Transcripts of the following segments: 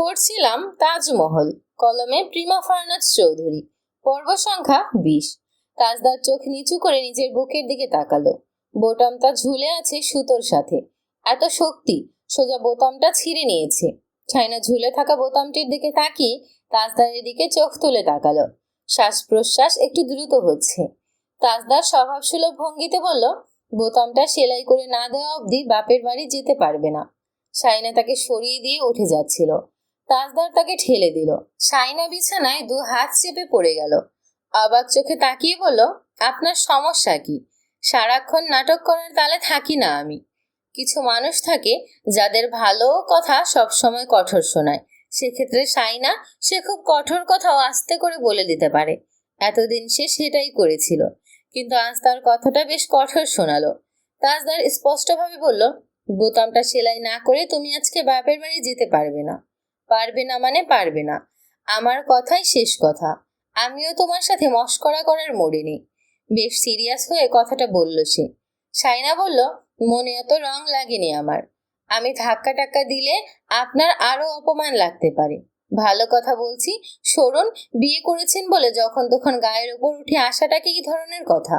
পড়ছিলাম তাজমহল, কলমে প্রিমা ফারনাজ চৌধুরী, পর্ব সংখ্যা বিশ। তাজদার চোখ নিচু করে নিজের বুকের দিকে তাকালো। বোতামটা ঝুলে আছে সুতোর সাথে। এত শক্তি, সোজা বোতামটা ছিঁড়ে নিয়েছে। ছাইনা ঝুলে থাকা বোতামটির দিকে তাকিয়ে তাজদারের দিকে চোখ তুলে তাকালো। শ্বাস প্রশ্বাস একটু দ্রুত হচ্ছে। তাজদার স্বভাবসুলভ ভঙ্গিতে বলল, বোতামটা সেলাই করে না দেওয়া অবধি বাপের বাড়ি যেতে পারবে না। সাইনা তাকে সরিয়ে দিয়ে উঠে যাচ্ছিল। তাজদার তাকে ঠেলে দিল। সাইনা বিছানায় দু হাত চেপে পড়ে গেল। অবাক চোখে তাকিয়ে বলল, আপনার সমস্যা কি? সারাক্ষণ নাটক করার তালে থাকি না আমি। কিছু মানুষ থাকে যাদের ভালো কথা সবসময় কঠোর শোনায়। সেক্ষেত্রে সাইনা সে খুব কঠোর কথাও আস্তে করে বলে দিতে পারে। এতদিন সে সেটাই করেছিল। কিন্তু আজ তার কথাটা বেশ কঠোর শোনালো। তাজদার স্পষ্টভাবে বলল, বোতামটা সেলাই না করে তুমি আজকে বাপের বাড়ি যেতে পারবে না। পারবে না মানে পারবে না। আমার কথাই শেষ কথা। আমিও তোমার সাথে মস্করা করার মোড়ে নেই বেশ সিরিয়াস হয়ে কথাটা বলল সে। সাইনা বলল, মনে অত রং লাগেনি আমার। আমি ধাক্কা টাক্কা দিলে আপনার আরও অপমান লাগতে পারে। ভালো কথা বলছি, সরুন বিয়ে করেছেন বলে যখন তখন গায়ের ওপর উঠে আসাটা কি ধরনের কথা?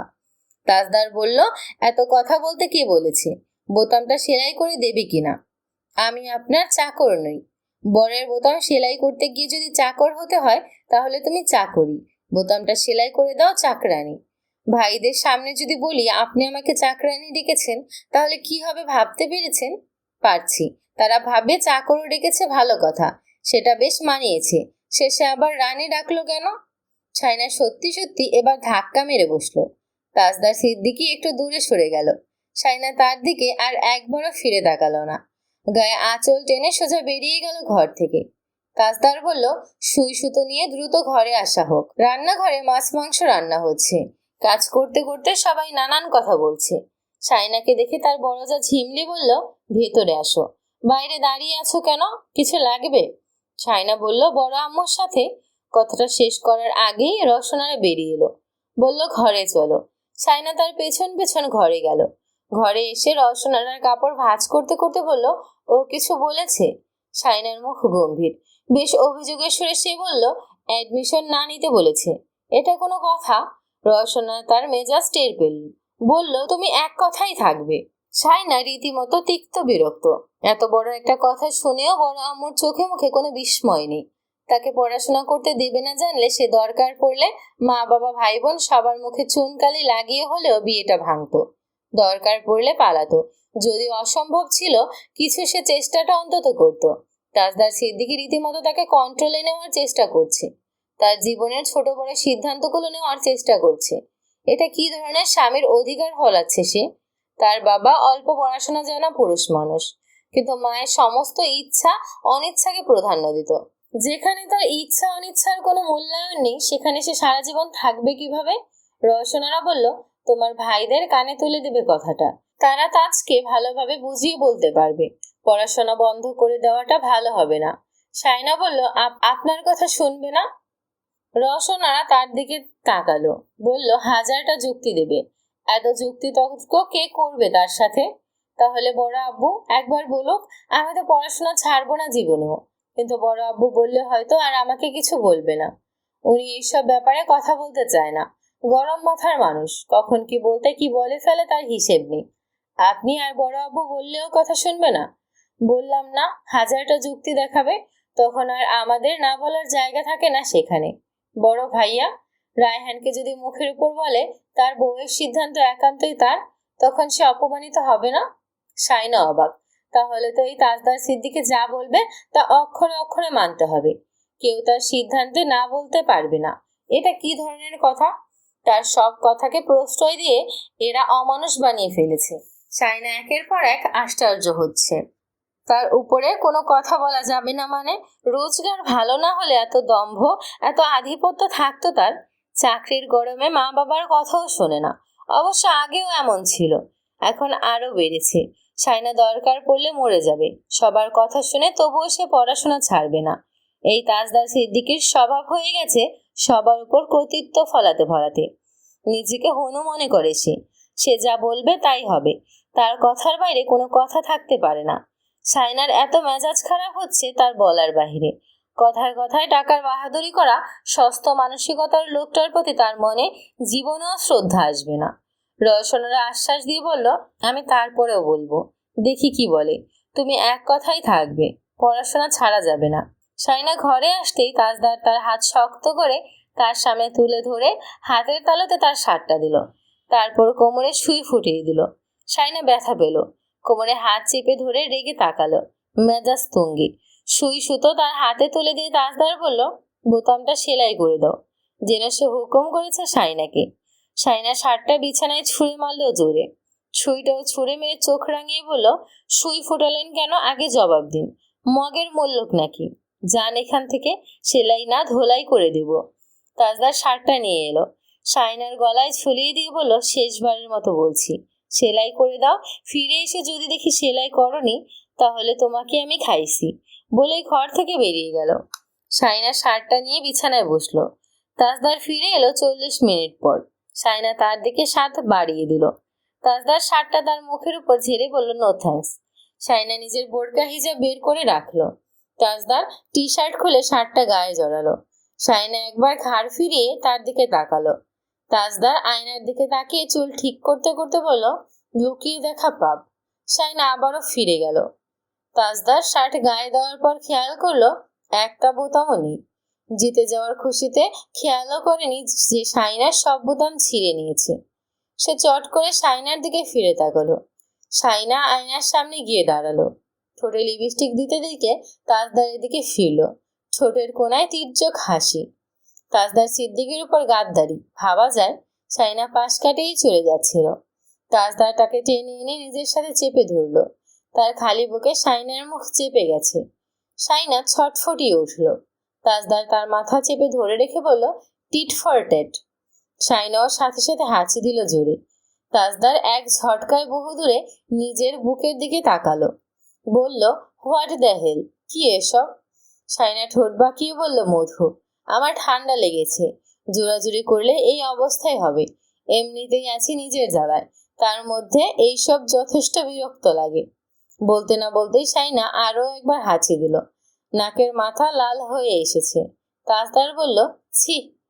তাজদার বলল, এত কথা বলতে কে বলেছে? বোতামটা সেলাই করে দেবে কিনা? আমি আপনার চাকর নই। বরের বোতাম সেলাই করতে গিয়ে যদি চাকর হতে হয়, তাহলে তুমি চাকরি। বোতামটা সেলাই করে দাও চাকরানি। ভাইদের সামনে যদি বলি, আপনি আমাকে চাকরানি ডেকেছেন, তাহলে কি হবে ভাবতে পেরেছেন? পারছি। তারা ভাবে চাকরও ডেকেছে, ভালো কথা। সেটা বেশ মানিয়েছে। শেষে আবার রানী ডাকলো কেন? ছাইনা সত্যি সত্যি এবার ধাক্কা মেরে বসল। তাজদার সিদ্দিকি একটু দূরে সরে গেল। সাইনা তার দিকে আর একবারও ফিরে তাকালো না। গায়ে আঁচল টেনে সোজা বেরিয়ে গেল ঘর থেকে। কাজদার বলল, সুই সুতো নিয়ে দ্রুত ঘরে আসা হোক। রান্নাঘরে মাছ, মাংস রান্না হচ্ছে। কাজ করতে করতে সবাই নানান কথা বলছে। সাইনাকে দেখে তার বড় যা ঝিমলি বলল, ভেতরে আসো। বাইরে দাঁড়িয়ে আছো কেন? কিছু লাগবে? সাইনা বলল, বড় আম্মুর সাথে। কথাটা শেষ করার আগেই রসনারে বেরিয়ে এলো। বলল, ঘরে চলো। সাইনা তার পেছন পেছন ঘরে গেল। ঘরে এসে রসনারার কাপড় ভাঁজ করতে করতে বলল, ও কিছু বলেছে? সাইনার মুখ গম্ভীর। বেশ অভিযোগের সুরে সে বলল, অ্যাডমিশন না নিতে বলেছে। এটা কোনো কথা? রসনা তার মেজাজ টের পেল। বলল, তুমি এক কথাই থাকবে। সাইনা রীতিমতো তিক্ত বিরক্ত। এত বড় একটা কথা শুনেও বড় আম্মুর চোখে মুখে কোনো বিস্ময় নেই। তাকে পড়াশোনা করতে দেবে না জানলে সে দরকার পড়লে মা বাবা ভাই বোন সবার মুখে চুনকালি লাগিয়ে হলেও বিয়েটা ভাঙতো। দরকার পড়লে পালাতো। যদি অসম্ভব ছিল, কিছু সে চেষ্টাটা অন্তত করত। তাজদার সিদ্দিকি রীতিমতো তাকে কন্ট্রোলে নেওয়ার চেষ্টা করছে। তার জীবনের ছোট বড় সিদ্ধান্তগুলো নেওয়ার চেষ্টা করছে। এটা কি ধরনের স্বামীর অধিকার ফলাচ্ছে সে? তার বাবা অল্প পড়াশোনা জানা পুরুষ মানুষ, কিন্তু মায়ের সমস্ত ইচ্ছা অনিচ্ছাকে প্রাধান্য দিত। যেখানে তার ইচ্ছা অনিচ্ছার কোনো মূল্যায়ন নেই, সেখানে সে সারা জীবন থাকবে কীভাবে? রসনারা বলল তোমার ভাইদের কানে তুলে দেবে কথাটা। তারা তাজকে ভালোভাবে বুঝিয়ে বলতে পারবে। পড়াশোনা বন্ধ করে দেওয়াটা ভালো হবে না। সাইনা বলল আপনার কথা শুনবে না? রসনারা তার দিকে তাকালো। বলল, হাজারটা যুক্তি দেবে। এত যুক্তি তর্ক কে করবে তার সাথে? তাহলে বড় আব্বু, একবার বলুক, আমি তো পড়াশোনা ছাড়বো না জীবনেও। কিন্তু বড় আব্বু বললে হয়তো আর আমাকে কিছু বলবে না। উনি এইসব ব্যাপারে কথা বলতে চায় না। গরম মাথার মানুষ। কখন কি বলতে কি বলে ফেলে তার হিসেব নেই। আপনি আর বড় আব্বু বললেও কথা শুনবে না। বললাম, না, হাজারটা যুক্তি দেখাবে, তখন আর আমাদের না বলার জায়গা থাকে না সেখানে। বড় ভাইয়া, রায়হানকে যদি মুখের উপর বলে, তার বউয়ের সিদ্ধান্ত একান্তই তার, তখন সে অপমানিত হবে না? সাইনা অবাক। তাহলে তো এই তাজদার সিদ্দিকে যা বলবে, তা অক্ষরে অক্ষরে মানতে হবে। কেউ তার সিদ্ধান্তে না বলতে পারবে না। এটা কি ধরনের কথা? তার সব কথাকে প্রশ্রয় দিয়ে এরা অমানুষ বানিয়ে ফেলেছে। সাইনা একের পর এক আশ্চর্য হচ্ছে। তার উপরে কোনো কথা বলা যাবে না মানে? রোজগার ভালো না হলে এত দম্ভ, এত আধিপত্য থাকতো তার? চাকরির গরমে মা বাবার কথাও শোনে না। অবশ্য আগেও এমন ছিল। এখন আরও বেড়েছে। সাইনা দরকার পড়লে মরে যাবে। সবার কথা শুনে তবুও সে পড়াশোনা ছাড়বে না। এই তাজদার সিদ্দিকির স্বভাব হয়ে গেছে সবার উপর কর্তৃত্ব ফলাতে ফলাতে। নিজেকে হনু মনে করে সে। সে যা বলবে তাই হবে। তার কথার বাইরে কোনো কথা থাকতে পারে না। সাইনার এত মেজাজ খারাপ হচ্ছে তার বলার বাহিরে। কথায় কথায় টাকার বাহাদুরি করা সস্ত মানসিকতার লোকটার প্রতি তার মনে জীবনেও শ্রদ্ধা আসবে না। রয়সনরা আশ্বাস দিয়ে বলল, আমি তারপরেও বলব। দেখি কি বলে। তুমি এক কথাই থাকবে। পড়াশোনা ছাড়া যাবে না। সাইনা ঘরে আসতেই তাজদার তার হাত শক্ত করে তার সামনে তুলে ধরে হাতের তালুতে তার শার্টটা দিল। তারপর কোমরে সুই ফুটিয়ে দিল। সাইনা ব্যথা পেল। কোমরে হাত চেপে ধরে রেগে তাকালো। মেজাজ তুঙ্গি। সুই সুতো তার হাতে তুলে দিয়ে তাজদার বলল, বোতামটা সেলাই করে দাও যেন সে হুকুম করেছে সাইনাকে সাইনা শার্টটা বিছানায় ছুঁড়ে মারলো জোরে। সুইটাও ছুঁড়ে মেরে চোখ রাঙিয়ে বলল, সুই ফুটালেন কেন? আগে জবাব দিন। মগের মূল্যক নাকি? যান এখান থেকে সেলাই না ধোলাই করে দেব। তাজদার শার্টটা নিয়ে এলো। সাইনার গলায় ঝুলিয়ে দিয়ে বলল, শেষবারের মতো বলছি। সেলাই করে দাও। ফিরে এসে যদি দেখি সেলাই করনি, তাহলে তোমাকে আমি খাইছি। বলে ঘর থেকে বেরিয়ে গেল। সাইনা শার্টটা নিয়ে বিছানায় বসল। তাজদার ফিরে এলো চল্লিশ মিনিট পর। সাইনা তার দিকে সাত বাড়িয়ে দিল। তাজদার শার্টটা তার মুখের উপর ঝেড়ে বলল, নো থ্যাঙ্কস। সাইনা নিজের বোরকা হিজাব বের করে রাখল। তাজদার টি শার্ট খুলে শার্টটা গায়ে জড়ালো। সাইনা একবার ঘাড় ফিরিয়ে তার দিকে তাকালো। তাজদার আয়নার দিকে তাকিয়ে চুল ঠিক করতে করতে বলল, লুকিয়ে দেখা পাপ। সাইনা আবারও ফিরে গেল। তাজদার শার্ট গায়ে দেওয়ার পর খেয়াল করল একটা বোতামও নেই জিতে যাওয়ার খুশিতে খেয়ালও করেনি যে সাইনার সব বোতাম ছিঁড়ে নিয়েছে। সে চট করে সাইনার দিকে ফিরে তাকালো। সাইনা আয়নার সামনে গিয়ে দাঁড়াল। ঠোঁটে লিপস্টিক দিতে দিকে তাজদারের দিকে ফিরল। ঠোঁটের কোনায় তীর্যক হাসি। তাজদার সিদ্দিকের উপর গাদ্দারি। ভাবা যায় সাইনা পাশ কাটেই চলে যাচ্ছিল। তাজদার তাকে টেনে এনে নিজের সাথে চেপে ধরলো। তার খালি বুকে সাইনার মুখ চেপে গেছে। সাইনা ছটফটিয়ে উঠল। তাজদার তার মাথা চেপে ধরে রেখে বলল টিট ফর টেট সাইনাও সাথে সাথে হাঁচি দিল জোরে। তাজদার এক ঝটকায় বহু দূরে নিজের বুকের দিকে তাকালো। বলল, হোয়াট দ্য হেল? কি এসব? সাইনা ঠোঁট বাঁকিয়ে বলল, মধু, আমার ঠান্ডা লেগেছে। জোরাজুরি করলে এই অবস্থায় হবে। এমনিতেই আছি নিজের জ্বালায়। তার মধ্যে এইসব যথেষ্ট বিরক্ত লাগে। বলতে না বলতেই সাইনা আরও একবার হাঁচি দিল। নাকের মাথা লাল হয়ে এসেছে। তাজদার বলল, ছি